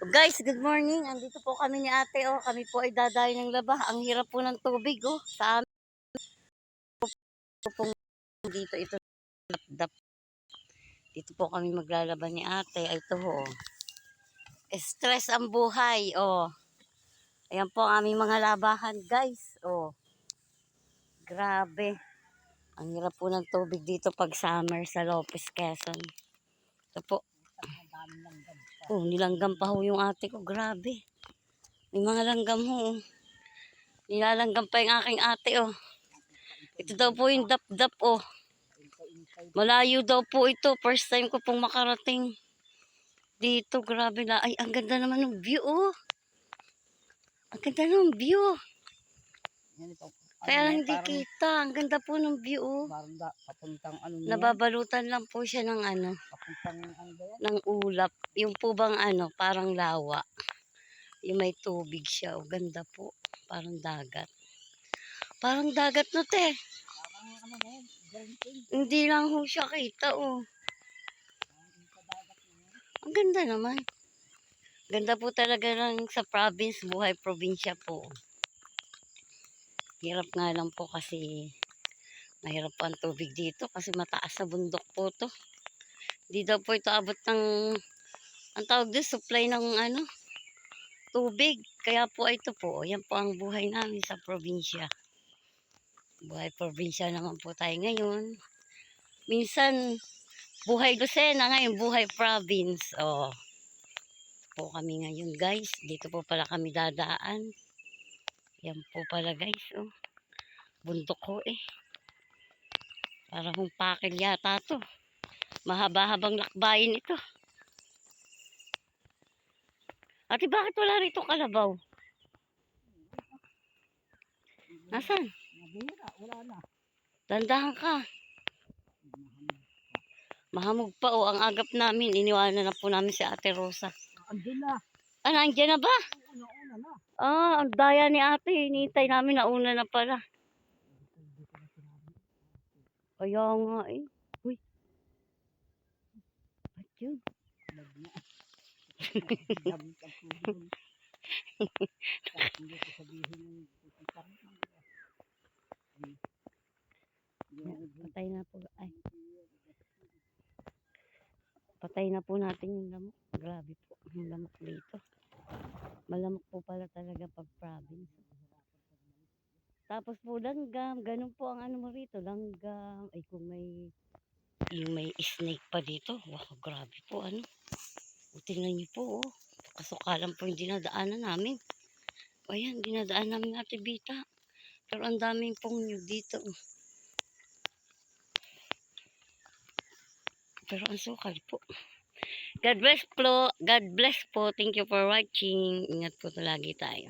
Guys, good morning. Andito po kami ni ate. Oh. Kami po ay dadayo ng laba. Ang hirap po ng tubig. Oh. Sa amin. po dito ito. Dap. Dito po kami maglalaba ni ate. Ay, ito ho. Stress ang buhay. Oh. Ayan po ang aming mga labahan guys. Oh. Grabe. Ang hirap po ng tubig dito pag summer sa Lopez, Quezon. Ito po. Oh, nilanggam pa ho yung ate ko. Grabe. May mga langgam ho. oh. Nilalanggam pa yung aking ate oh. Ito daw po yung dap-dap oh. Malayo daw po ito. First time ko pong makarating. Dito, grabe na. Ay, ang ganda naman ng view oh. Ang ganda ng view. Yan ito. Kaya lang Ano yan, hindi parang- kita. Ang ganda po ng view oh. Parang da, papuntang ano na yan, Nababalutan lang po siya ng ano, papuntang ano ba yan? ng ulap. Yung po bang ano, parang lawa. Yung may tubig siya. O, ganda po. Parang dagat. Parang dagat no, te. Parang ano na yan. Hindi lang ho siya kita, oh. Ang ganda naman. Ganda po talaga ng sa province, buhay probinsya po. Hirap nga lang po kasi mahirap po ang tubig dito kasi mataas na bundok po to. Hindi daw po ito abot ng ang tawag doon, supply ng ano, tubig. Kaya po ito po, yan po ang buhay namin sa probinsya. Buhay probinsya naman po tayo ngayon. Minsan, buhay Lucena ngayon, buhay province. Oh. Po kami ngayon, guys. Dito po pala kami dadaan. Yan po pala, guys. Oh. Bundok ko eh. Parang kung pakil yata to. Mahaba-habang lakbayin ito. Ate, bakit wala rito kalabaw? Nasaan? Nabira, wala na. Dandahan ka. Mahamog pa o. Ang agap namin, iniwanan na po namin si Ate Rosa. Andun na. Ah, nandiyan na ba? Una-una na. Ah, ang daya ni ate. Hinihintay namin na una na pala. Kaya nga eh. Uy. Ba't yun? Patay na po. Ay. Patay na po natin yung lamok. Grabe po. Yung lamok dito. Malamok po pala talaga pag province. Tapos po langgam. Ganun po ang ano mo rito. Langgam. Ay kung may yung may snake pa dito. Wow, grabe po ano. O, niyo po oh. Kasukalan po yung dinadaanan namin. O ayan, dinadaan namin ate Bita. Pero ang daming pong nyug dito. Pero ang sukal po. God bless po. God bless po. Thank you for watching. Ingat po lagi tayo.